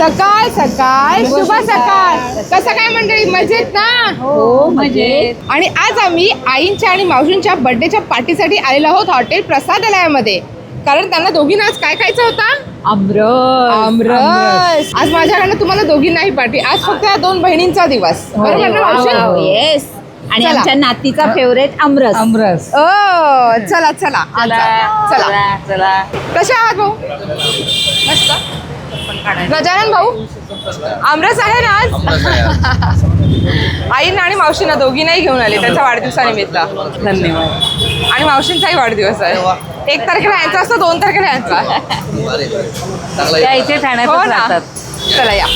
सकाळ सकाळ शुभ सकाळ. कसं काय मंडळी? मजेत ना? हो मजेत. आणि आज आम्ही आईंच्या आणि मावशींच्या बर्थडेच्या पार्टीसाठी आलेलो आहोत हॉटेल प्रसादालयामध्ये. कारण त्यांना दोघींना आज काय खायचं होतं? आमरस. आमरस. आज माझ्याकडनं तुम्हाला दोघींनाही पार्टी आज फक्त या दोन बहिणींचा दिवस. बरोबर ना मावशी? येस आणि चला. आमच्या नातीचा फेवरेट आमरस. आमरस. ओ चला चला. आज जा. चला चला. कसे आहात भाऊ? मस्त. गजानन भाऊ आमरस आहे ना आज? आईंना आणि मावशींना दोघींनाही घेऊन आले त्यांच्या वाढदिवसानिमित्त. धन्यवाद. आणि मावशींचाही वाढदिवस आहे. एक तारखेला यांचा असतो दोन तारखेला यांचा. त्या इथे हो ठाण्यातच ना चला या.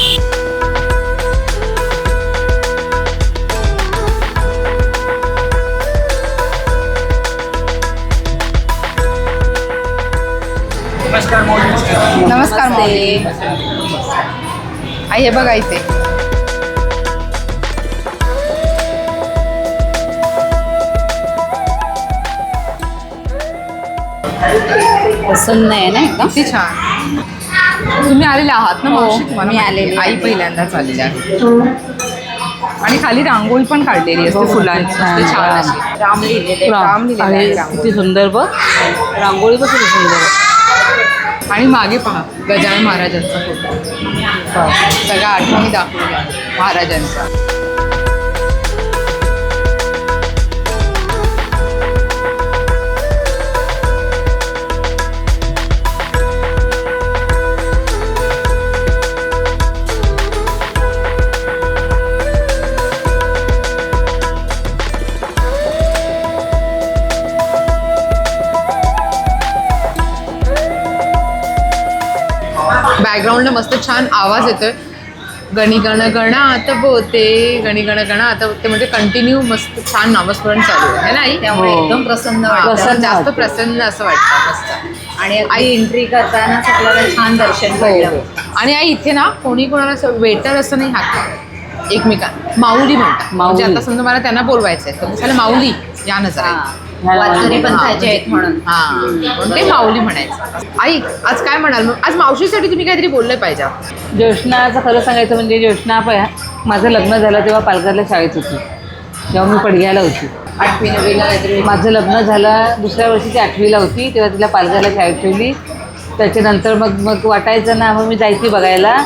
नमस्कार माऊली. आई हे बघा इथे ना एकदम किती छान तुम्ही आलेले आहात ना हो, मावशी तुम्हाला मी आहे. आलेली आई आहे. पहिल्यांदाच आलेली आहे आणि खाली रांगोळी पण काढलेली असते फुलांची छान. अशी राम लिहिलेले राम लिहिलेलं आहे आणि रांगोळी. किती सुंदर बघ रांगोळी पण किती सुंदर आहे. आणि मागे पहा गजानन महाराजांचा फोटो. सगळ्या आठवणी दाखवल्या महाराजांचा. छान आवाज येतोय. गणी गण गणात बोते गणी गण गणात बोते म्हणजे कंटिन्यू मस्त छान नामस्मरण चालू आहे. है ना आई? त्यामुळे हो. एकदम प्रसन्न वाटतं. जास्त. प्रसन्न असं वाटतं मस्त. आणि आई एंट्री करताना आपल्याला छान दर्शन हो, हो. आणि आई इथे ना कोणी कोणाला असं वेटर असं नाही हात एकमेकां माऊली म्हणतात. माऊली. म्हणजे आता समजा मला त्यांना बोलवायचंय. तर मी सांगेन, माऊली या नजर पंथाचे आहेत म्हणून. हा ते माऊली म्हणायचं. आई आज काय म्हणाल? मग आज मावशीसाठी तुम्ही काहीतरी बोललं पाहिजे. ज्योष्णाचं खरं सांगायचं म्हणजे ज्योष्णा माझं लग्न झालं तेव्हा पालघरला शाळेत होती. तेव्हा मी पडघ्याला होती. आठवी नववीला काहीतरी. माझं लग्न झालं दुसऱ्या वर्षी ती आठवीला होती तेव्हा तिला पालघरला शाळेत ठेवली. त्याच्यानंतर मग मग वाटायचं ना मग मी जायची बघायला.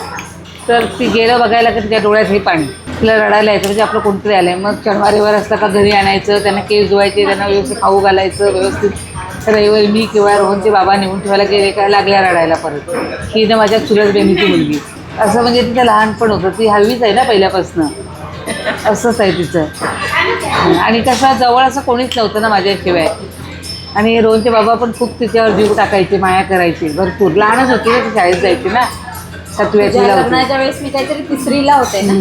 तर ती गेलं बघायला की तिच्या डोळ्यात हे पाणी. तिला रडायला यायचं म्हणजे आपलं कोणतरी आलं आहे मग शनिवारीवर असलं का घरी आणायचं त्यांना केस धुवायचे त्यांना व्यवस्थित खाऊ घालायचं व्यवस्थित रविवारी मी किंवा रोहनचे बाबा नेऊन ठेवायला गेले काय लागल्या रडायला परत. ही ना माझ्या चुलत बहिणीची मुलगी. असं म्हणजे तिचं लहानपण होतं ती हळवीच आहे ना पहिल्यापासनं. असंच आहे तिचं. आणि कसं जवळ असं कोणीच नव्हतं ना माझ्याशिवाय आणि रोहनचे बाबा पण खूप तिच्यावर जीव टाकायचे माया करायचे भरपूर. लहानच होती ना ती शाळेत जायची ना. सातवी तुझ्या आठवीला होती. लग्नाच्या वेळेस मी काहीतरी तिसरीला होते ना.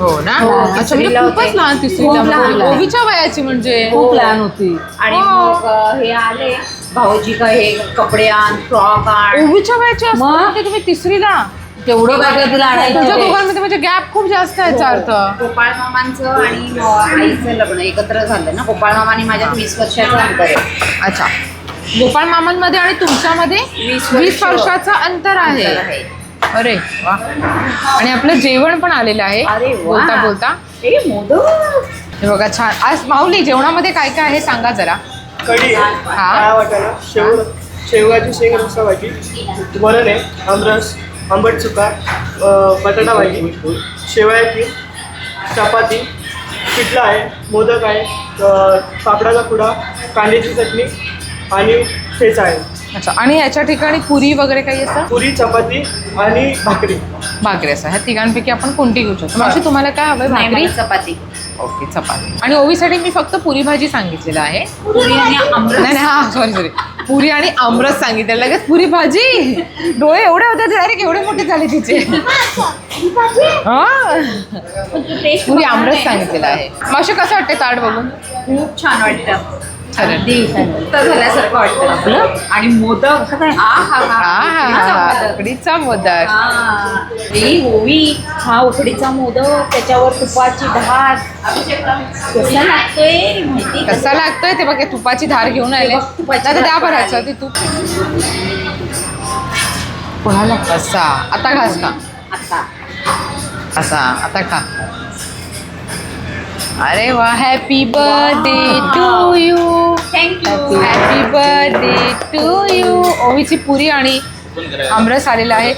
हो ना हो, अच्छा म्हणजे तिसरीला खूपच होते. लहान तिसरीला खूप लहान. म्हणजे ओवीच्या वयाची म्हणजे खूप लहान होती आणि हो. मग अ, हे आले भाऊजी का हे कपडे आण फ्रॉक आण ओवीच्या वयाची असते मग? म्हणजे तुम्ही तिसरीला तेवढं काय काय तिला आणायचं तुमच्या ते. दोघांमध्ये म्हणजे गॅप खूप जास्त आहे याचा अर्थ गोपाळ मामांचं आणि म- आईचं लग्न एकत्र झालं ना गोपाळ मामाने माझ्यात वीस वर्षाचं अंतर आहे अच्छा गोपाळ मामांमध्ये आणि तुमच्यामध्ये वीस वीस वर्ष. वर्षाचं अंतर आहे अंतर आहे. अरे वा. आणि आपलं जेवण पण आलेलं आहे. अरे वा. बोलता बोलता. ए मोदक. हे बघा छान. आज माऊली जेवणामध्ये काय काय आहे सांगा जरा. कढी हा. डाळ वाटाणा शेव शेवगाची शेंग रस्सा भाजी वरण आहे आमरस आंबट चुका अं, बटाटा भाजी शेवयाची चपाती पिठला आहे मोदक आहे अं, पापडाचा खुडा कांद्याची चटणी आणि ठेचा आहे. अच्छा आणि याच्या ठिकाणी पुरी वगैरे काही असतं पुरी चपाती आणि भाकरी. भाकरी असं. ह्या तिघांपैकी आपण कोणती घेऊ शकतो? मावशी तुम्हाला काय नाही भाकरी? मला चपाती. ओके चपाती. आणि ओवीसाठी मी फक्त पुरी भाजी सांगितलेलं आहे. पुरी आणि आमरस? नाही नाही हा सॉरी सॉरी पुरी आणि आमरस सांगितलं लगेच पुरी भाजी. डोळे एवढे होते डायरेक्ट एवढे मोठे झाले तिचे. हा. पण तू टेस्ट पुरी बघणार आमरस नाही. सांगितलेलं आहे. मावशी कसं वाटते ताट बघून? खूप छान वाटतं. अगदी थंड झाल्यासारखं वाटतं आपलं? आणि मोदक. उकडीचा मोदक. हा. ओवी हा उकडीचा मोदक. त्याच्यावर तुपाची धार. कसा लागतोय? माहिती? कसा लागतोय? ते बघ तुपाची धार घेऊन आले. बघ, तुपाची आता धार द्या आली. ह्याच्यावरती तूप. कोणाला? कसा? आता घास का आता. असा आता खा. अरे वा happy birthday to you thank you happy birthday to you ओवीची पुरी आणि आमरस आलेला आहे.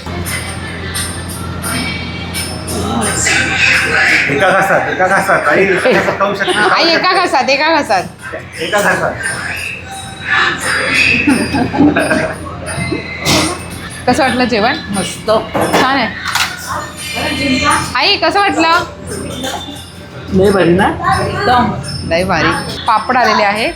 एका घासात एका घासात. आई खाऊ शकता. आई एका घासात एका घासात. एका घासात. कसं वाटलं जेवण? मस्त. छान आहे. आई कसं वाटलं? लय बरी ना? एकदम. लय भारी. पापड आलेले आहे.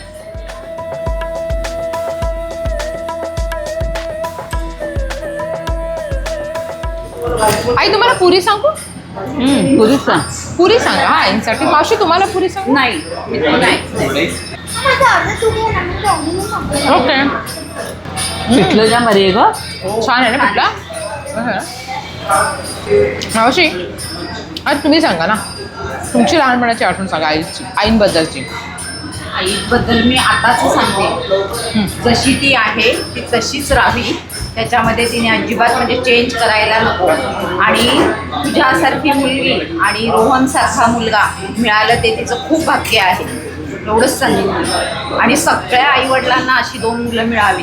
आई तुम्हाला पुरी सांगू? हम्म, पुरीच सांग. पुरी सांगा. हा आईंसाठी मावशी तुम्हाला पुरी सांगू? नाही. मी तर नाही. ओके. पिठलं जाम बरी आहे ग. छान आहे ना पिठला मावशी आज तुम्ही सांगा ना. तुमची लहानपणाची आठवण सांगा आईची आईंबद्दलची. आईबद्दल मी आताच सांगते. जशी ती आहे ती तशीच राहावी. त्याच्यामध्ये तिने अजिबात म्हणजे चेंज करायला नको. आणि तुझ्यासारखी मुलगी आणि रोहनसारखा मुलगा मिळालं ते तिचं खूप भाग्य आहे. एवढंच सांगितलं आणि सगळ्या आईवडिलांना अशी दोन मुलं मिळावी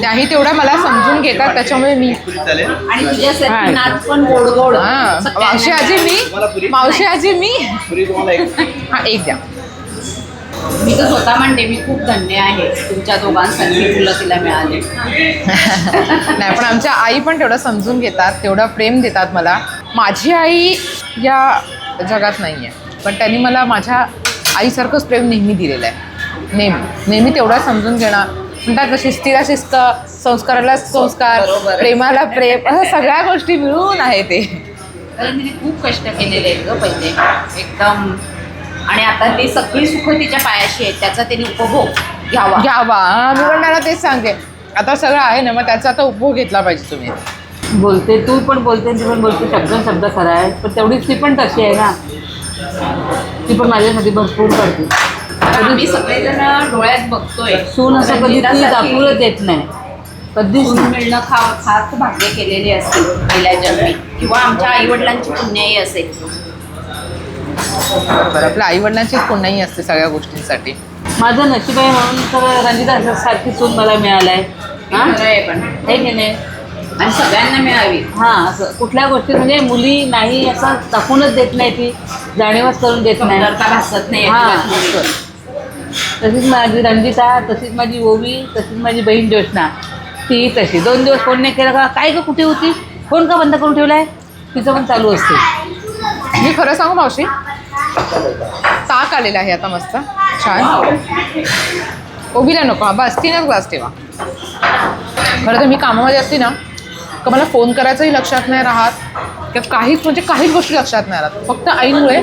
त्याही तेवढ्या मला समजून घेतात त्याच्यामुळे मी आणि. तुझ्यासारखी नाच पण गोड गोड. हा. मावशी आजी मी मावशी आजी मी हा एक द्या. मी तर स्वतः म्हणते मी खूप धन्य आहे. तुमच्या दोघांसारखी मुलं तिला मिळाली. नाही पण आमच्या आई पण तेवढं समजून घेतात तेवढं प्रेम देतात मला. माझी आई या जगात नाही आहे पण त्यांनी मला माझ्या आईसारखंच प्रेम नेहमी दिलेलं आहे. नेहमी. नेहमी तेवढं समजून घेणं म्हणतात ना, शिस्तीला शिस्त संस्काराला संस्कार बरोबर. प्रेमाला प्रेम असं सगळ्या गोष्टी मिळून आहे ते. कारण तिने खूप कष्ट केलेले आहेत ग पहिले. एकदम. आणि आता ती सगळी सुख तिच्या पायाशी आहेत. त्याचा तिने उपभोग घ्यावा. घ्यावा. हा, मी म्हणणार तेच सांगते. आता सगळं आहे ना मग त्याचा आता उपभोग घेतला पाहिजे तुम्ही. बोलते तू पण बोलते ती पण बोलते. शब्द शब्द खरा आहे. पण तेवढीच ती पण तशी आहे ना. ती पण माझ्यासाठी भरपूर करते. आम्ही सगळेजण डोळ्यात बघतोय. सून असं कधी ती दाखवूच देत नाही. कधीच सून मिळणं खा फार भाग्य केलेले असतील पहिल्या जन्मी. किंवा आमच्या आई वडिलांची पुण्याई असेल बरं आपल्या आई वडिलांचीच पुण्याही असते सगळ्या गोष्टींसाठी. माझं नशीब आहे म्हणून तर रंजिता सारखी सून मला मिळालाय. हा खरं आहे पण. आहे की नाही? आणि सगळ्यांना मिळावी. हां असं कुठल्या गोष्टी म्हणजे मुली नाही असं दाखवूनच देत नाही ती. जाणीवच करून देत नाही. कमतरता भासत नाही हां. अजिबात मुलीवर. तशीच माझी रंजिता तशीच माझी ओवी तशीच माझी बहीण ज्योत्ना ती तशी. दोन दिवस फोन नाही केला का? काय गं कुठे होती? फोन का बंद करून ठेवलाय? तिचं पण चालू असते मी खरं सांगू मावशी? ताक आलेला आहे आता मस्त. छान. ओबीला नको. बस. तीनच ग्लास ठेवा. खरं तर मी कामामध्ये असते ना का मला फोन करायचंही लक्षात नाही राहत. किंवा काहीच म्हणजे काहीच गोष्टी लक्षात नाही राहत. फक्त आईमुळे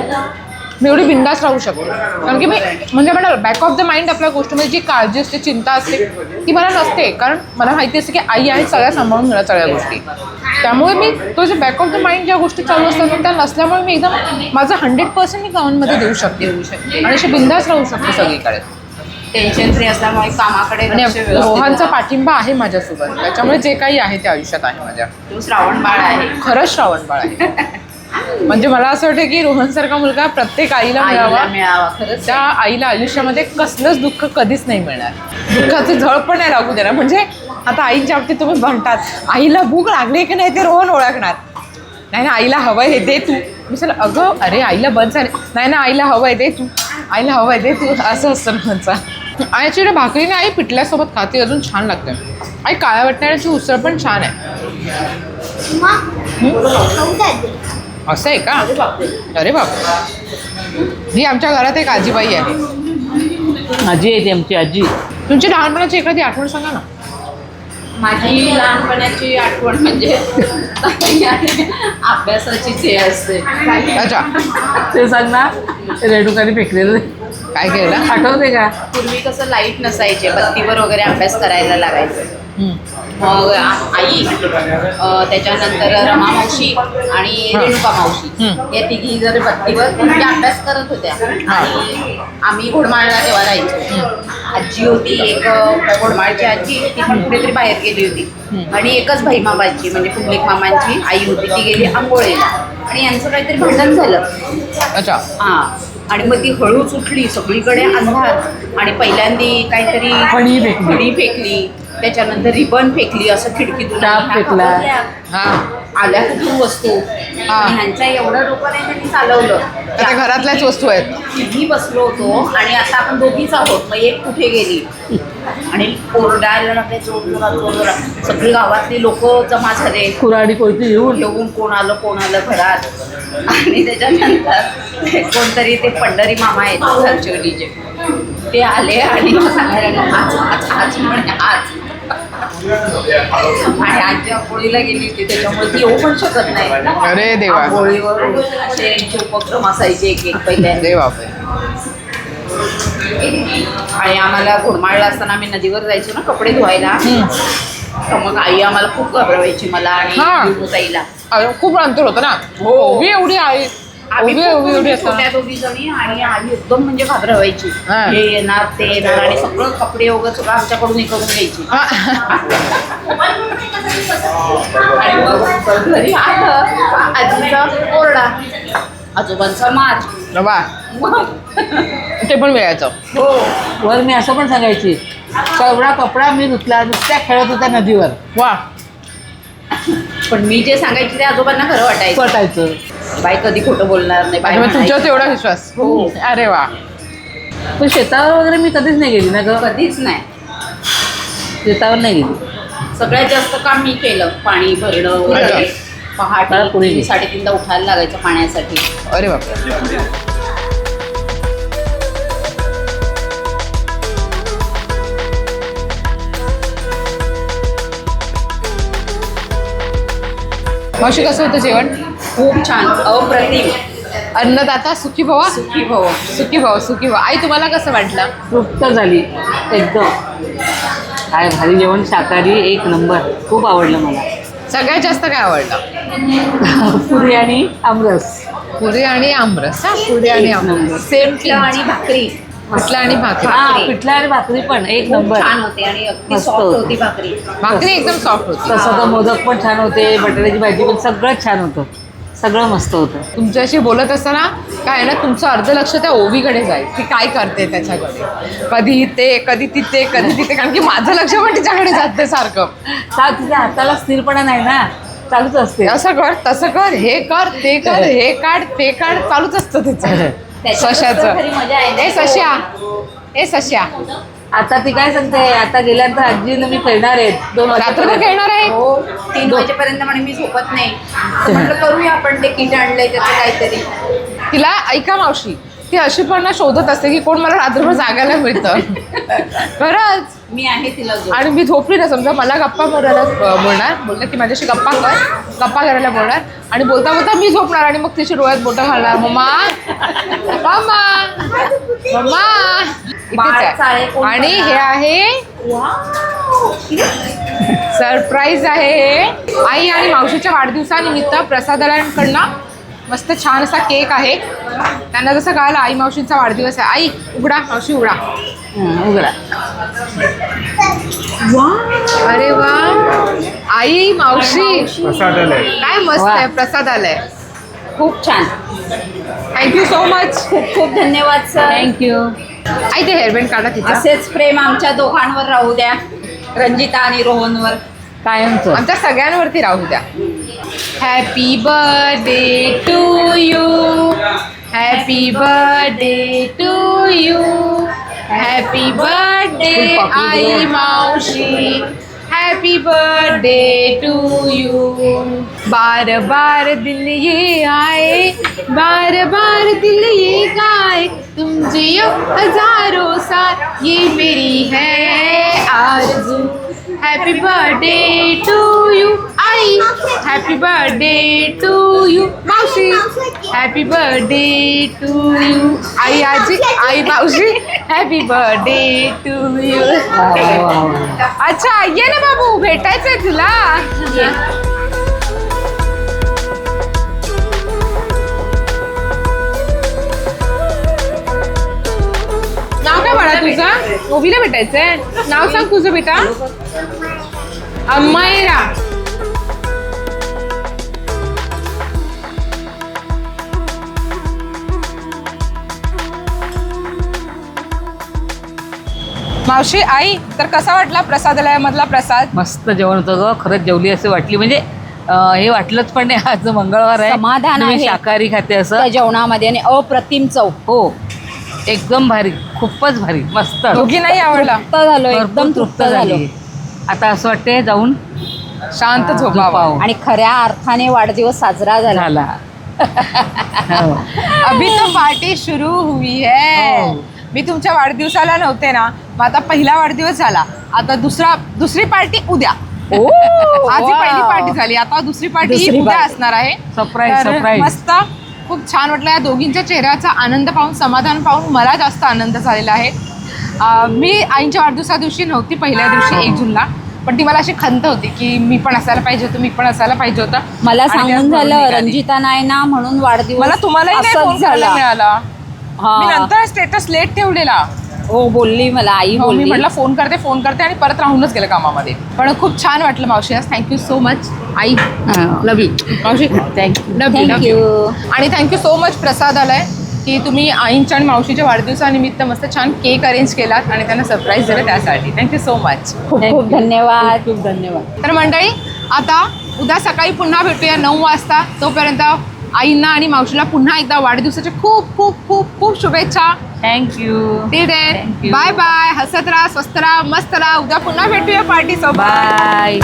मी एवढी बिंदास राहू शकतो. कारण की मी म्हणजे म्हणा बॅक ऑफ द माइंड आपल्या गोष्टीमध्ये जी काळजी असते चिंता असते ती मला नसते. कारण मला माहिती असते की आई आहे सगळ्या सांभाळून घेणार सगळ्या गोष्टी. त्यामुळे मी तो जे बॅक ऑफ द माइंड ज्या गोष्टी चालू असतात त्या नसल्यामुळे मी एकदम माझं हंड्रेड पर्सेंट मी गावांमध्ये देऊ शकते. आणि अशी बिंदास राहू शकते सगळीकडे. टेन्शन फ्री असल्यामुळे कामाकडे रोहांचा. पाठिंबा आहे माझ्यासोबत. त्याच्यामुळे जे काही आहे ते आयुष्यात आहे माझ्या. तो श्रावण बाळ आहे. खरंच श्रावण बाळ आहे. म्हणजे मला असं वाटतं की रोहनसारखा मुलगा प्रत्येक आईला मिळावा. खरंच त्या आईला आयुष्यामध्ये कसलंच दुःख कधीच नाही मिळणार. दुःखाची झळ पण नाही लागू देणार. म्हणजे आता आईच्या बाबतीत तुम्ही म्हणतात आईला भूक लागली की नाही ते रोहन ओळखणार. नाही ना आईला हवंय हे दे तू. मी चला अगं अरे आईला बंद झाले. नाही ना आईला हवंय दे तू. आईला हवंय दे तू. असं असतं रोहनचा. आईची भाकरीने आई पिठल्यासोबत खाते अजून छान लागते आई काळ्या वाटण्याची उसळ पण छान आहे. असं आहे का? अरे बाप. ही आमच्या घरात एक आजीबाई आहे. आजी आहे ती आमची आजी. तुमची लहानपणाची एखादी आठवण सांगा ना. माझी लहानपणाची आठवण म्हणजे अभ्यासाचीच हे असते. अच्छा. ते सांग ना. रेणुकाने फेकलेलं काय केलं? आठवते का? पूर्वी कसं लाइट नसायचे बत्तीवर वगैरे अभ्यास करायला लागायचं. मग आई अ, त्याच्यानंतर रमा मावशी आणि रेणुका मावशी. हम्म. या तिघी जर बत्तीवर म्हणजे अभ्यास करत होत्या आणि आम्ही घोडमाळला तेव्हा राहायचो आजी होती एक अ, घोडमाळची आजी ती पण कुठेतरी बाहेर गेली होती. आणि एकच भाई मामाची म्हणजे पुंडलिक मामांची आई होती ती गेली आंघोळीला. आणि यांचं काहीतरी भांडण झालं. अच्छा. हा. आणि मग ती हळूच उठली सगळीकडे अंधार. आणि पहिल्यांदी काहीतरी फणी फेकली. फणी फेकली. त्याच्यानंतर रिबन फेकली असं खिडकीतून ह्या फेकला. हा. आल्या कुठून वस्तू? हा. आणि ह्यांच्या एवढं डोकं नाही त्यांनी चालवलं. आता घरातल्याच वस्तू आहेत. तिघी बसलो होतो आणि आता आपण दोघीच आहोत. मग एक कुठे गेली? आणि ओरडायला लागले जोर जोरात जोर जोरात. सगळी गावातली लोक जमा झाले. कुराडी कोयती येऊन. येऊन कोण आलं कोण आलं घरात? आणि त्याच्यानंतर ते कोणतरी ते पंढरी मामा आहेत घरचेवलीचे ते आले आणि सांगायला लागले, आज आज आज म्हणे आज. आणि आजी गेली होती त्याच्यामुळे ती येऊ पण शकत नाही. अरे देवा. उपक्रम असायचे एक एक पहिल्यांदा अरे बापरे. आणि आम्हाला घोडमाळला असताना आम्ही नदीवर जायचो ना कपडे धुवायला. तर मग आई आम्हाला खूप घबरवायची मला आणि. ताईला अरे, खूप अंतर होतं ना. हो. उभी एवढी आहे आम्ही उभी खूप उभी म्हणजे छोट्या दोघी जणी आणि आई एकदम म्हणजे घाबरवायची. हा. हे येणार ते येणार आणि सगळं कपडे वगैरे सगळं आमच्याकडून हे करून घ्यायची. हा. आणि मग घरी आलं आजीचा ओरडा. आजोबांचा मार बाबा मग? ते पण मिळायचं हो. वर मी असं पण सांगायची एवढा कपडा मी धुतला नुसत्या खेळत होता नदीवर. वा. पण मी जे सांगायचे ते आजोबांना खरं वाटायचं. पटायचं बाई कधी खोटं बोलणार नाही बाई म्हणायची. तेवढा विश्वास. हो. अरे वा. पण शेतावर वगैरे मी कधीच नाही गेली ना ग. कधीच नाही. शेतावर नाही गेली. सगळ्यात जास्त काम मी केलं पाणी भरणं वगैरे अच्छा. मला पहाटे तीन नाही. साडेतीनदा उठायला लागायचं पाण्यासाठी. अरे बापरे. मावशी कसं होतं जेवण? खूप छान. अप्रतिम. अन्नदाता सुखी भवा? सुखी भव. सुखी भाव सुखी भाव. आई तुम्हाला कसं वाटलं? तृप्त झाली. एकदम. काय भारी जेवण. शाकाहारी एक नंबर. खूप आवडलं मला. सगळ्यात जास्त काय आवडलं? पुरी आणि आमरस. पुरी आणि आमरस हा? पुरी आणि आमरस. सेम आणि भाकरी. पिठलं आणि भाकरी. पिठला आणि भाकरी पण एक नंबर. छान होते आणि अगदी सॉफ्ट होती. भाकरी. भाकरी एकदम सॉफ्ट होती. तसं तर मोदक पण छान होते बटाट्याची भाजी पण सगळंच छान होतं. सगळं मस्त होतं. तुमच्याशी बोलत असताना काय आहे ना तुमचं अर्ध लक्ष त्या ओवीकडे जाईल ती काय करते त्याच्याकडे. कधी ते कधी तिथे कधी तिथे कारण की माझं लक्ष पण तिच्याकडे जाते सारखं. का तिच्या हाताला स्थिरपणा नाही ना चालूच असते. असं कर तसं कर हे कर ते कर हे काढ ते काढ चालूच असतं तिचं. सशाचं तर खरी मजा आहे ना. ए सश्या ए सश्या आता ती काय सांगते आता गेल्यानंतर आजीनं मी खेळणार आहेत. दोन रात्रभर वाजेपर्यंत. खेळणार आहे हो तीन वाजेपर्यंत म्हणे मी झोपत नाही. तर म्हटलं करूया आपण ते किट आणलंय त्याचं काहीतरी. तिला ऐका मावशी ती अशी पण ना शोधत असते की कोण मला रात्रभर जागायला मिळतं. खरंच. मी आहे तिला जो आणि मी झोपली ना समजा मला गप्पा करायला बोलणार बोलले की माझ्याशी गप्पा कर गप्पा करायला बोलणार. आणि बोलता बोलता मी झोपणार आणि मग तिच्या डोळ्यात बोटं घालणार. मम्मा मम्मा मम्मा इथेच आहे. आणि? हे आहे सरप्राईज आहे हे. आई आणि मावशीच्या वाढदिवसानिमित्त प्रसादालयांकडनं मस्त छान असा केक आहे. त्यांना जसं कळालं आई मावशींचा वाढदिवस आहे. आई उघडा. मावशी उघडा. उघडा. अरे वा आई मावशी. प्रसाद आलाय काय मस्त. आहे प्रसाद आलाय खूप छान. थँक्यू सो मच खूप खूप धन्यवाद सर थँक्यू आई ते हेअरबँड काढा तिचा असेच प्रेम आमच्या दोघांवर राहू द्या. रंजिता आणि रोहनवर. कायमचं आमच्या सगळ्यांवरती राहू द्या. Happy birthday to you happy birthday to you happy birthday आई मावशी हॅपी बर्थडे टू यू बार बार दिल ये आए बार बार दिल ये गाए तुम जियो हज़ारों साल ये मेरी है आरज़ू। हैप्पी बर्थडे टू यू आई हॅपी बर्थडे टू यू मावशी हॅपी बर्थडे टू यू आई आजी आई मावशी हॅपी बर्थडे टू यू अच्छा ये ना बाबू भेटायचंय तुला. नाव काय म्हणा तुझं? ओवीला भेटायचंय. नाव सांग तुझं बेटा. अम्मायरा मावशी आई तर कसा वाटला प्रसादालयामधला प्रसाद? मस्त जेवण होतं ग खरंच जेवली असे वाटली. म्हणजे अं, हे वाटलंच पण नाही आज मंगळवार आहे. समाधान आणि मी आहे. शाकाहारी खाते असं. जेवणामध्ये आणि अप्रतिम चव. हो एकदम भारी खूपच भारी मस्त. दोघी नाही आवडला? तृप्त झालो भरपूर एकदम तृप्त झालो. झाली. आता असं वाटते जाऊन शांत झोपावा. झोपावं. आणि खऱ्या अर्थाने वाढदिवस साजरा झाला. झाला. हो. अभी तो पार्टी शुरू हुई है. हो. मी तुमच्या वाढदिवसाला नव्हते ना मग आता पहिला वाढदिवस झाला. आता दुसरा दुसरी पार्टी उद्या. ओ, आज ही. पहिली पार्टी झाली. आता दुसरी पार्टी दुसरी उद्या party. असणार आहे. Surprise, तर surprise. मस्त. खूप छान वाटलं. या दोघींच्या चेहऱ्याचा आनंद पाहून समाधान पाहून मला जास्त आनंद झालेला आहे. अं, मी आईच्या वाढदिवसा दिवशी नव्हती पहिल्या दिवशी एक जूनला. पण ती मला अशी खंत होती की मी पण असायला पाहिजे होतं मी पण असायला पाहिजे होतं. मला आणि सांगून झालं निघाली. रंजिता नाही ना म्हणून वाढदिवस मला तुम्हालाही नाही असंच फोन करायला मिळाला. मी. नंतर स्टेटस लेट ठेवलेला. हो बोलली मला आई हो, मी बोलली. म्हटलं फोन करते फोन करते आणि परत राहूनच गेलं कामामध्ये. पण खूप छान वाटलं मावशी आज thank you so much I love you मावशी thank you love you thank you आणि थँक्यू सो मच प्रसाद आलाय की तुम्ही आईंच्या आणि मावशीच्या वाढदिवसानिमित्त मस्त छान केक अरेंज केलात आणि त्यांना सरप्राईज दिलं त्यासाठी. थँक्यू सो मच खूप खूप धन्यवाद. खूप धन्यवाद. तर मंडळी आता उद्या सकाळी पुन्हा भेटूया नऊ वाजता. तोपर्यंत आईंना आणि मावशीला पुन्हा एकदा वाढदिवसाच्या खूप खूप खूप खूप शुभेच्छा. Thank you till you. Bye bye हसत राहा स्वस्त राहा मस्त राहा. उद्या पुन्हा भेटूया पार्टी सोबत. बाय